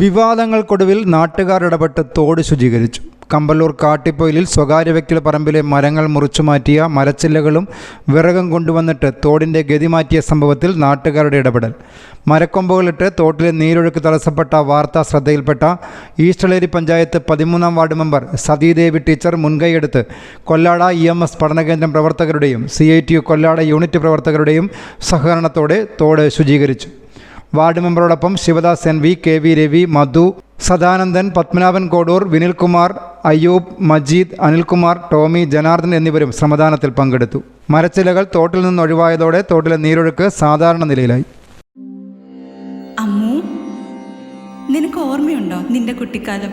വിവാദങ്ങൾക്കൊടുവിൽ നാട്ടുകാർ ഇടപെട്ട് തോട് ശുചീകരിച്ചു. കമ്പല്ലൂർ കാട്ടിപ്പൊയിലിൽ സ്വകാര്യ വ്യക്തിയുടെ പറമ്പിലെ മരങ്ങൾ മുറിച്ചു മാറ്റിയ മരച്ചില്ലകളും വിറകും കൊണ്ടുവന്നിട്ട് തോടിന്റെ ഗതി മാറ്റിയ സംഭവത്തിൽ നാട്ടുകാരുടെ ഇടപെടൽ. മരക്കൊമ്പുകളിട്ട് തോട്ടിലെ നീരൊഴുക്ക് തടസ്സപ്പെട്ട വാർത്ത ശ്രദ്ധയിൽപ്പെട്ട ഈസ്റ്റളേരി പഞ്ചായത്ത് പതിമൂന്നാം വാർഡ് മെമ്പർ സതീദേവി ടീച്ചർ മുൻകൈയെടുത്ത് കൊല്ലാട ഇ എം എസ് പഠനകേന്ദ്രം പ്രവർത്തകരുടെയും C I T U Kollada unit പ്രവർത്തകരുടെയും സഹകരണത്തോടെ തോട് ശുചീകരിച്ചു. Ward മെമ്പറോടൊപ്പം Sivadas N V K V Ravi Madhu Sadanandan Padmanabhan Kodur Vinilkumar Ayyub Majeed Anilkumar Tommy Janardhan എന്നിവരും ശ്രമദാനത്തിൽ പങ്കെടുത്തു. മരച്ചിലകൾ തോട്ടിൽ നിന്ന് ഒഴിവായതോടെ തോട്ടിലെ നീരൊഴുക്ക് സാധാരണ നിലയിലായി. അമ്മു നിനക്ക് ഓർമ്മയുണ്ടോ നിന്റെ കുട്ടിക്കാലം?